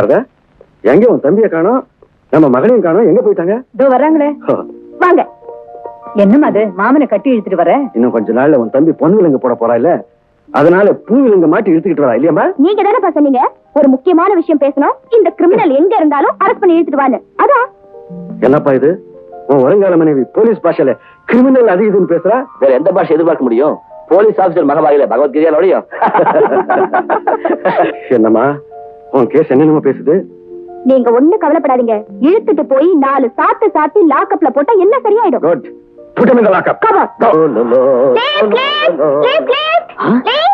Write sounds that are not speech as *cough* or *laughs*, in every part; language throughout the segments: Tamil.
அட எங்க உன் தம்பியை காணோம்? நம்ம மகனையும் காணோம். எங்க போயிட்டாங்க? இதோ வர்றாங்களே. வாங்க. என்னம்மா அது? மாமனை கட்டி இழுத்துட்டு வர? இன்னும் கொஞ்ச நாள்ல உன் தம்பி பொன் விலங்கு போட போறா இல்ல அதனால பூ விலங்கு மாட்டி இழுத்துக்கிட்டு வரா இல்லையாம்மா? நீங்க தானே சொன்னீங்க? ஒரு முக்கியமான விஷயம் பேசணும். இந்த கிரிமினல் எங்க இருந்தாலும் அரெஸ்ட் பண்ணி இழுத்துட்டு வான்னு. அதான் என்னப்பா இது? உன் வருங்கால மனைவி போலீஸ் பாஷையில கிரிமினல் அது இதுன்னு பேசுறா? வேற எந்த பாஷை எதிர்பார்க்க முடியும்? போலீஸ் ஆபீசர் மகவாயில பகவத்கீதையாலோடையும் *laughs* என்னம்மா? உன் கேஸ் என்னென்னமோ பேசுது? நீங்க ஒண்ணு கவலைப்படாதீங்க. இழுத்துட்டு போய் நாலு சாத்து சாத்தி லாக்கப்ல போட்டா எல்லாம் சரியாயிடும். குட் புட்டமிங்க lockup Come on. Please, please, please, please, please.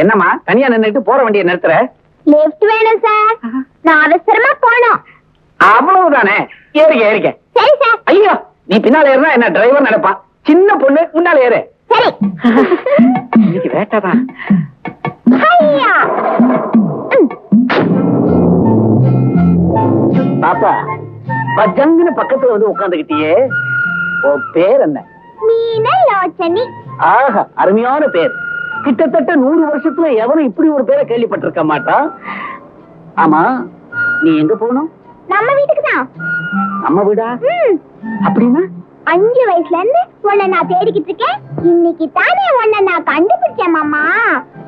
என்னம்மா தனியா நின்னுட்டு போற வண்டியை நிறுத்துற? Lift வேணும் சார் நான் அவசரமா போனோம் அவ்வளவுதானே? ஏறிக்க ஏறிக்க சரி சார் ஐயோ நீ பின்னால ஏறினா என்ன டிரைவர் நினைப்பான் சின்ன பொண்ணு முன்னால ஏறு. சரி. இன்னைக்கு வேட்டாதான் பாப்பா பஜங்குன்னு பக்கத்துல வந்து உட்காந்துக்கிட்டியே உன் பேர் என்ன? மீனலோச்சனி. ஆஹா அருமையான பேர். கிட்டத்தட்ட நூறு வருஷத்துல எவரும் இப்படி ஒரு பேரை கேள்விப்பட்டிருக்க மாட்டான். ஆமா நீ எங்க போகணும்? நம்ம வீட்டுக்கு தான் நம்ம வீடா. அப்படின்னா? அஞ்சு வயசுல இருந்து உன்னை நான் தேடிக்கிட்டு இருக்கேன். இன்னைக்கு தானே உன்னை நான் கண்டுபிடிச்சேன் மாமா.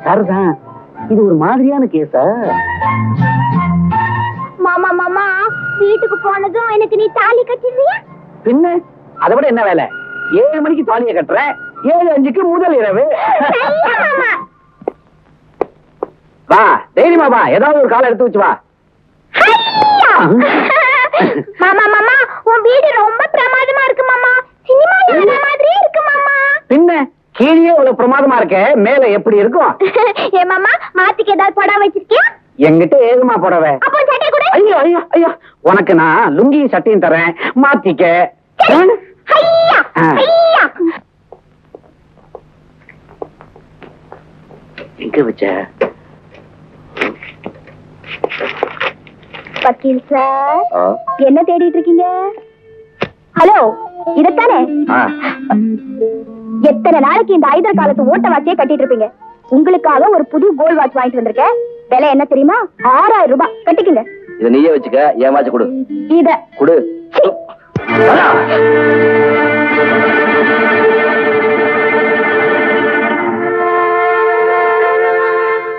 சரிதான் இது ஒரு மாதிரியான கேஸா? மாமா வீட்டுக்கு போனதும் எனக்கு நீ தாலி கட்டிடுவியா? பின்ன? அதை விட என்ன வேலை? ஏழு மணிக்கு தாலியை கட்டுறேன் ஏழு அஞ்சுக்கு முதல் இரவு. வா தைரியமா வா ஏதாவது ஒரு காலை எடுத்து வச்சு வா! மாமா மாமா உன் வீடு ரொம்ப பிரமாதமா இருக்கு மாமா. இருந்த மாதிரியே இருக்கு மாமா. பின்ன கீழே இவ்வளவு பிரமாதமா இருக்க மேல எப்படி இருக்கும்? ஏ மாமா மாத்திக்கு ஏதாவது படம் வச்சிருக்கியா? எங்கிட்ட ஏதுமா புடவை? ஐயோ ஐயோ ஐயோ. உனக்கு நான் லுங்கியும் சட்டையும் தரேன். மாத்திக்க. எங்க வச்ச? வக்கீல் சார் என்ன தேடிட்டு இருக்கீங்க? ஹலோ இதத்தானே? எத்தனை நாளைக்கு இந்த ஐதர் காலத்து ஓட்ட வாட்சியே கட்டிட்டு இருப்பீங்க? உங்களுக்காக ஒரு புது கோல்ட் வாட்ச் வாங்கிட்டு வந்திருக்கேன். விலை என்ன தெரியுமா? ஆறாயிரம் ரூபாய். கட்டிக்கங்க. இத நீயே வச்சுக்க ஏமாச்சு கொடு. இத. கொடு.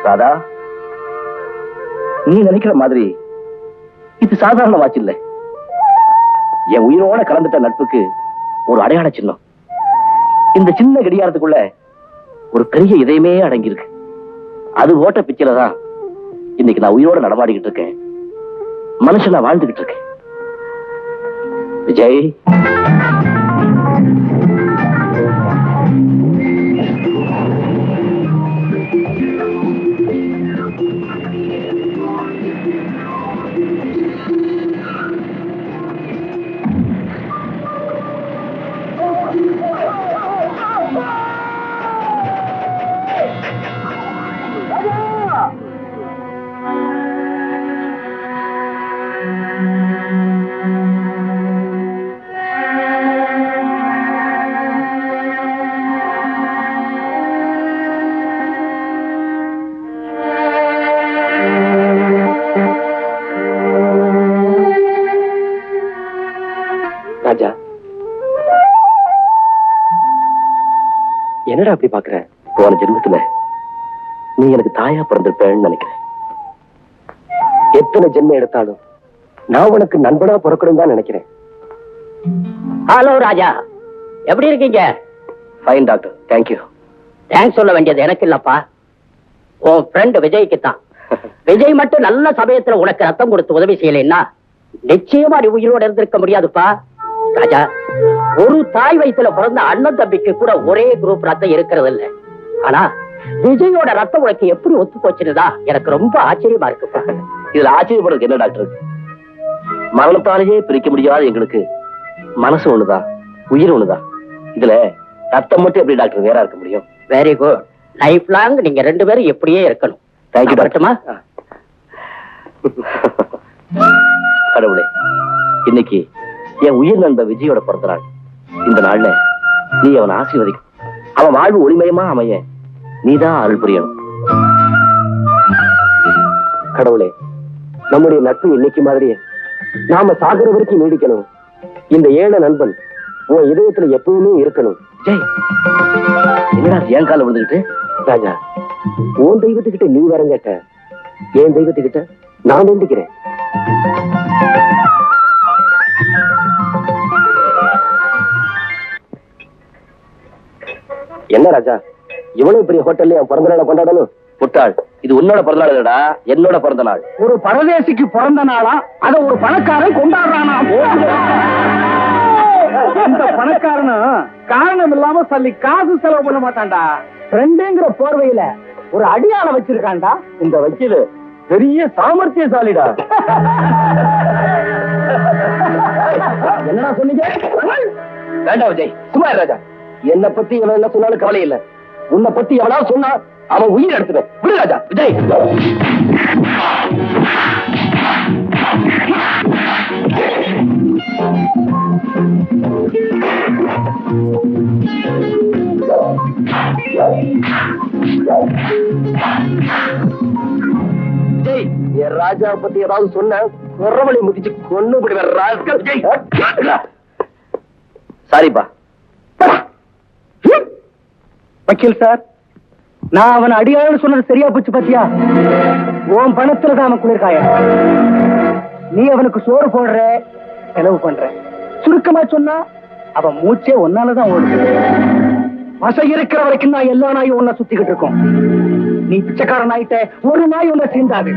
ராதா நீ நினைக்கிற மாதிரி இது சாதாரண வாட்ச் இல்ல. என் உயிரோட கலந்துட்ட நட்புக்கு ஒரு அடையாள சின்னம். இந்த சின்ன கடிகாரத்துக்குள்ள ஒரு பெரிய இதயமே அடங்கியிருக்கு. அது ஓட்ட பிச்சில தான் இன்னைக்கு நான் உயிரோட நடமாடிக்கிட்டு இருக்கேன். மனுஷனா வாழ்ந்துகிட்டு இருக்கேன். விஜய். என்னடா அப்படி பாக்குற? போன ஜென்மத்துல நீ எனக்கு தாயா பிறந்திருப்பேன்னு நினைக்கிறேன். எத்தனை ஜென்மம் எடுத்தாலும் நான் உனக்கு நண்பனா பிறக்கணும் தான் நினைக்கிறேன். ஹலோ ராஜா. எப்படி இருக்கீங்க? ஃபைன் டாக்டர் தேங்க்யூ தேங்க்ஸ் சொல்ல வேண்டியது எனக்கு இல்லப்பா. உன் ஃப்ரெண்ட் விஜய்க்கு தான் *laughs* விஜய் மட்டும் நல்ல சமயத்துல உனக்கு ரத்தம் கொடுத்து உதவி செய்யலைன்னா நிச்சயமா நீ உயிரோட இருந்திருக்க முடியாதுப்பா. ராஜா ஒரு தாய் வயித்துல பிறந்த அண்ணன் தம்பிக்கு கூட ஒரே குரூப் ரத்தம் இருக்கிறது இல்ல ஆனா விஜயோட ரத்தம் உனக்கு எப்படி ஒத்து போச்சுன்னுதா எனக்கு ரொம்ப ஆச்சரியமா இருக்குப்பா இதுல ஆச்சரியப்படுறதுக்கு என்ன டாக்டர்? இருக்கு? மரணத்தாலேயே பிரிக்க முடியாத எங்களுக்கு மனசு ஒண்ணுதான் உயிர் ஒண்ணுதான் இதுல ரத்தம் மட்டும் எப்படி டாக்டர் வேற இருக்க முடியும்? வெரி குட் லைஃப் லாங் நீங்க ரெண்டு பேரும் எப்படியே இருக்கணும். தேங்க்யூ நான் டாக்டர் வரட்டுமா? கடவுளே இன்னைக்கு என் உயிர் நண்பர் விஜயோட பிறந்த நாள் இந்த நாள்ல நீ அவன் ஆசீர்வதிக்கும் அவன் வாழ்வு ஒளிமயமா அமைய நீதான் அருள் புரியணும். கடவுளே நம்முடைய நட்பு இன்னைக்கு மாதிரியே. நாம சாகர வரைக்கும் நீடிக்கணும். இந்த ஏழை நண்பன் உன் இதயத்துல எப்பவுமே இருக்கணும். விஜய் என்னடா என் கால விழுந்துகிட்டு? ராஜா உன் தெய்வத்துக்கிட்ட நீ வரம் கேட்ட. என் தெய்வத்துக்கிட்ட நான் வேண்டிக்கிறேன். என்ன ராஜா? இவ்வளவு பெரிய ஹோட்டல்ல என் பிறந்த நாளை கொண்டாடணும்? முட்டாள். இது உன்னோட பிறந்த நாள் இல்லடா என்னோட பிறந்த நாள் ஒரு பரதேசிக்கு பிறந்த நாளா? அத ஒரு பணக்காரன் கொண்டாடுறானா? இந்த பணக்காரனும் காரணம் இல்லாம சொல்லி காசு செலவு பண்ண மாட்டான்டா. ஃப்ரெண்டுங்கிற போர்வையில ஒரு அடியாள வச்சிருக்கான்டா. இந்த வக்கீல் பெரிய சாமர்த்தியசாலிடா. என்னடா சொன்னீங்க? வேண்டாம் விஜய். சும்மா ராஜா. என்ன பத்தி இவன் என்ன சொன்னாலும் கவலை இல்ல. உன்னை பத்தி எவனா சொன்னா அவன் உயிர் எடுத்துவேன் விடு ராஜா விஜய். விஜய் என் ராஜா பத்தி ஏதாவது சொன்ன குறவழி முடிச்சு கொண்டு விடுவேன் விஜய் சாரிப்பா. வக்கீல் சார் நான் அவன் அடியாளன்னு சொன்னது சரியா போச்சு பாத்தியா? உன் பணத்துல தான் அவன் குளிர்காய நீ அவனுக்கு சோறு போடுற செலவு பண்ற. சுருக்கமா சொன்னா அவன் மூச்சே ஒன்னாலதான் ஓடுது. வசை இருக்கிற வரைக்கும் தான் எல்லா நாயும் உன்னை சுத்திக்கிட்டு இருக்கும். நீ பிச்சைக்காரன் ஆயிட்ட ஒரு நாய் உன்னை சீண்டாது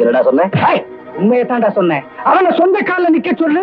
என்னடா சொன்ன? ஏய், உண்மையை தான்டா சொன்னேன் அவனை சொந்த கால்ல நிக்க சொல்லு.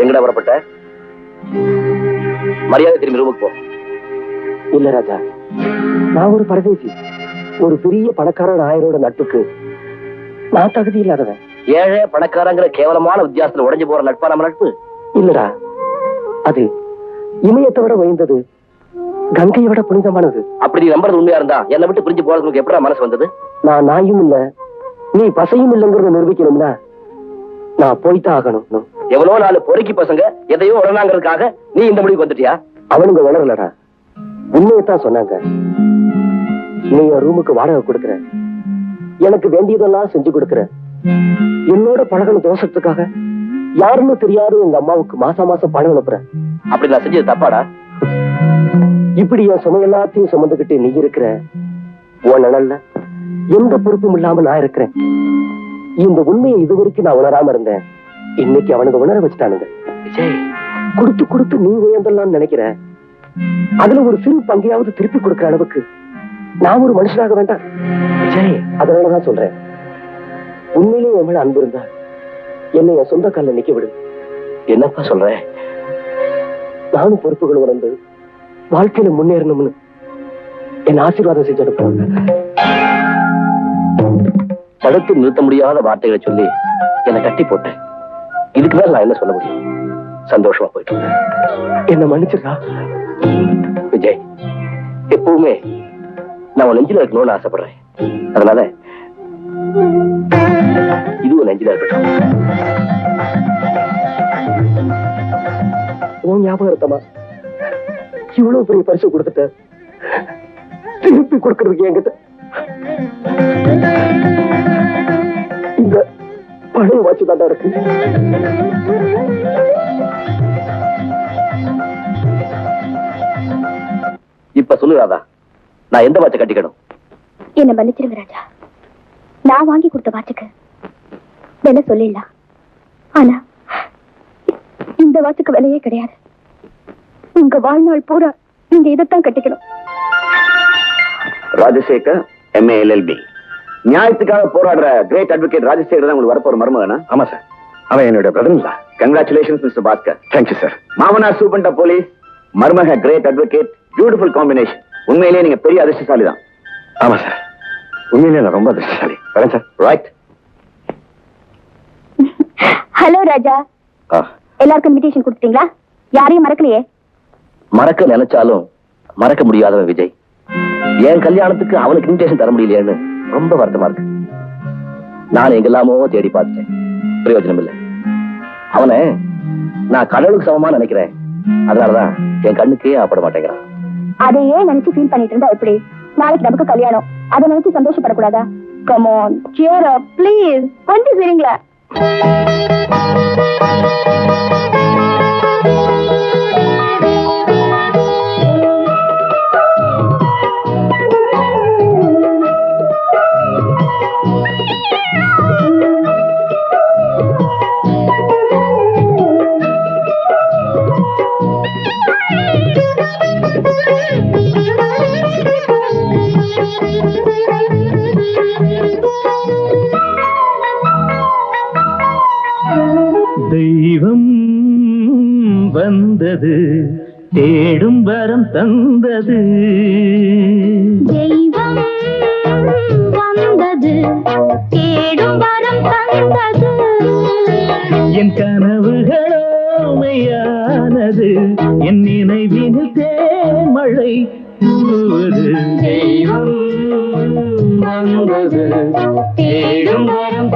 எங்கடா புறப்பட்ட? மரியாதை திரும்பி ரூமுக்கு போ. இல்ல ராஜா நான் ஒரு பரதேசி. ஒரு பெரிய பணக்காரன் ஆயரோட நட்புக்கு நான் தகுதி இல்லாதவன். ஏழை பணக்காரங்கிற கேவலமான வித்தியாசத்துல உடைஞ்சு போற நட்பா நம்ம நட்பு? இல்லடா அது இமயத்தை விட உயர்ந்தது கங்கையை விட புனிதமானது. அப்படி நீ நம்புறது உண்மையா இருந்தா என்னை விட்டு பிரிஞ்சு போறதுக்கு எப்படா மனசு வந்தது? நான் நாயும் இல்ல நீ பசையும் இல்லைங்கிறத நிரூபிக்கணும்னா நான் போய்தான் ஆகணும். எவ்வளவு நாலு பொறுக்கி பசங்க எதையோ உடனாங்கிறதுக்காக நீ இந்த முடிவுக்கு வந்துட்டியா? அவனுங்க உணரலடா. உண்மையத்தான் சொன்னாங்க. நீ என் ரூமுக்கு வாடகை கொடுக்குற. எனக்கு வேண்டியதெல்லாம் செஞ்சு கொடுக்குற. என்னோட பழகன தோஷத்துக்காக யாருன்னு தெரியாத எங்க அம்மாவுக்கு மாசம் மாசம் பணம் அனுப்புற. அப்படி நான் செஞ்சது தப்பாடா? இப்படி என் சுமை எல்லாத்தையும் சுமந்துகிட்டு நீ இருக்கிற உன் நிழல்ல எந்த பொறுப்பும் இல்லாம நான் இருக்கிறேன். இந்த உண்மையை இதுவரைக்கும் நான் உணராம இருந்தேன். இன்னைக்கு அவனுக்கு உணர வச்சுட்டானுங்க. விஜய் கொடுத்து கொடுத்து நீ உயர்ந்தலாம்னு நினைக்கிற? அதுல ஒரு சிறு பங்கையாவது திருப்பி கொடுக்கிற அளவுக்கு நான் ஒரு மனுஷனாக வேண்டாம். விஜய் அதனாலதான் சொல்றேன். உண்மையிலேயே என் மேல அன்பு இருந்தா என்னை என் சொந்த கால்ல நிக்க விடு. என்னப்பா சொல்ற? நானும் பொறுப்புகள் உணர்ந்து வாழ்க்கையில முன்னேறணும்னு என் ஆசீர்வாதம் செஞ்சு அனுப்புவாங்க தடுத்து நிறுத்த முடியாத வார்த்தைகளை சொல்லி என்னை கட்டி போட்டேன். இதுக்கு மேல நான் என்ன சொல்ல முடியும்? சந்தோஷமா போயிட்டு வரேன். என்ன மன்னிச்சிருக்கா? விஜய் எப்பவுமே நான் உன் நெஞ்சில இருக்கணும்னு ஆசைப்படுறேன். அதனால இதுவும் நெஞ்சில இருக்கட்டும். உன் ஞாபகம் இருக்கமா இவ்வளவு பெரிய பரிசு கொடுத்துட்ட திருப்பி கொடுக்கறதுக்கு என்கிட்ட இந்த பழைய வாட்சி தான் இருக்கு. இப்ப சொல்லு ராதா நான் எந்த வாட்சை கட்டிக்கணும்? என்ன மன்னிச்சிருங்க ராஜா. நான் வாங்கி கொடுத்த வாட்சுக்கு விலை சொல்லிடலாம். ஆனா இந்த வாட்சுக்கு விலையே கிடையாது. உங்க வாழ்நாள் பூரா நீங்க இதைத்தான் கட்டிக்கணும். ராஜசேகர் எம்ஏ எல்எல்பி நியாயத்துக்காக போராடுற கிரேட் அட்வொகேட் ராஜசேகர் தான் உங்களுக்கு வரப்போற மருமகனா? ஆமா சார் அவன் என்னுடைய brother sir congratulations mister Bhaskar thank you sir மாமனா சூப்பண்ட போலீஸ் மருமக கிரேட் அட்வொகேட் பியூட்டிஃபுல் காம்பினேஷன் உண்மையிலேயே நீங்க பெரிய அதிர்ஷ்டசாலி தான். ஆமா சார் உண்மையிலேயே நான் ரொம்ப அதிர்ஷ்டசாலி. வரேன் சார் ரைட் ஹலோ ராஜா. எல்லாருக்கும் இன்விடேஷன் கொடுத்துட்டீங்களா? யாரையும் மறக்கலையே? மறக்க நினைச்சாலும் மறக்க முடியாதவன் விஜய். என் கல்யாணத்துக்கு அவனுக்கு இன்விடேஷன் தர முடியலையேன்னு ரொம்ப வருத்தமா இருக்கு. நான் எங்கெல்லாமோ தேடி பார்த்துட்டேன். பிரயோஜனம் இல்லை. அவனை நான் கடவுளுக்கு சமமா நினைக்கிறேன். அதனாலதான் என் கண்ணுக்கே ஆப்பட மாட்டேங்கிறான். அதையே நினைச்சு ஃபீல் பண்ணிட்டு இருந்தா எப்படி? நாளைக்கு நமக்கு கல்யாணம். அதை நினைச்சு சந்தோஷப்படக்கூடாதா? கமோன் சியர் ப்ளீஸ் கொஞ்சம் சரிங்களா வந்தது தேடும் வரம் தந்தது. தெய்வம் வந்தது தேடும் வரம் தந்தது. என் கனவுகளோ மெய்யானது என் நினைவினில் தேமழை தூவுது. தெய்வம் வந்தது தேடும் வரம்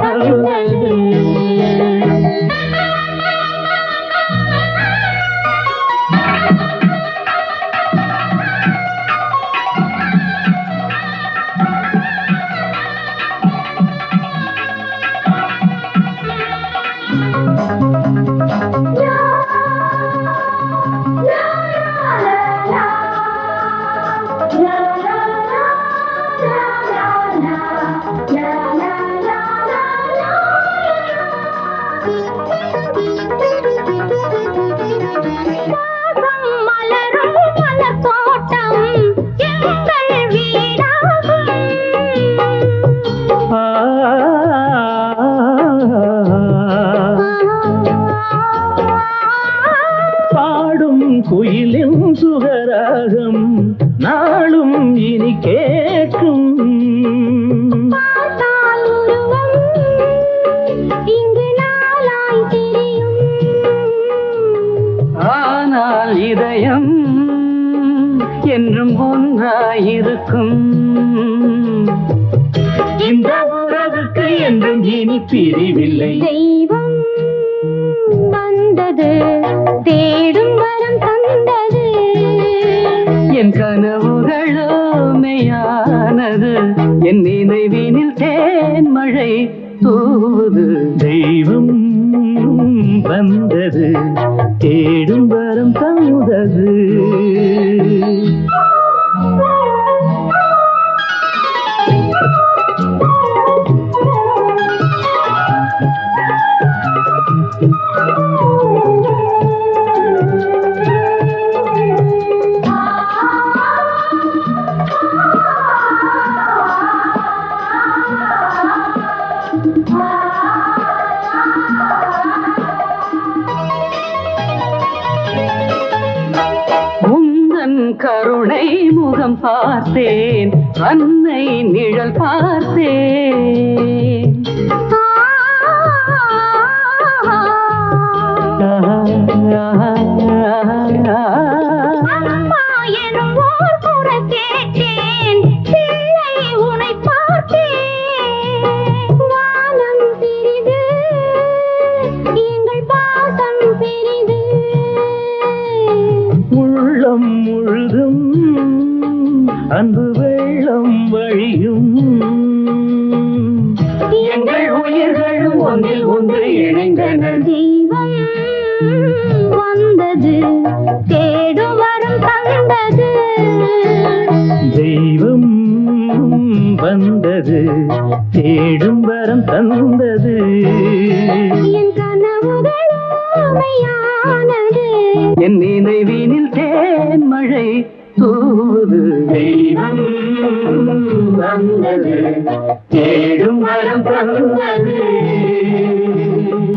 பிரிவில்லை. தெய்வம் வந்தது தேடும் வரம் தந்தது. என் கனவுகளோ மெய்யானது என் நினைவினில் தேன் மழை தூவுது. தெய்வம் வந்தது தேடும் வரம் தந்தது. பார்த்தேன். அன்னை நிழல் பார்த்தேன். வந்தது தேடும் வரம் தந்தது. தெய்வம் வந்தது தேடும் வரம் தந்தது. என் கனவுகள் உண்மையானது என் நினைவினில் தேன் மழை தூது தெய்வம் வந்தது தேடும் மரம் தந்தது.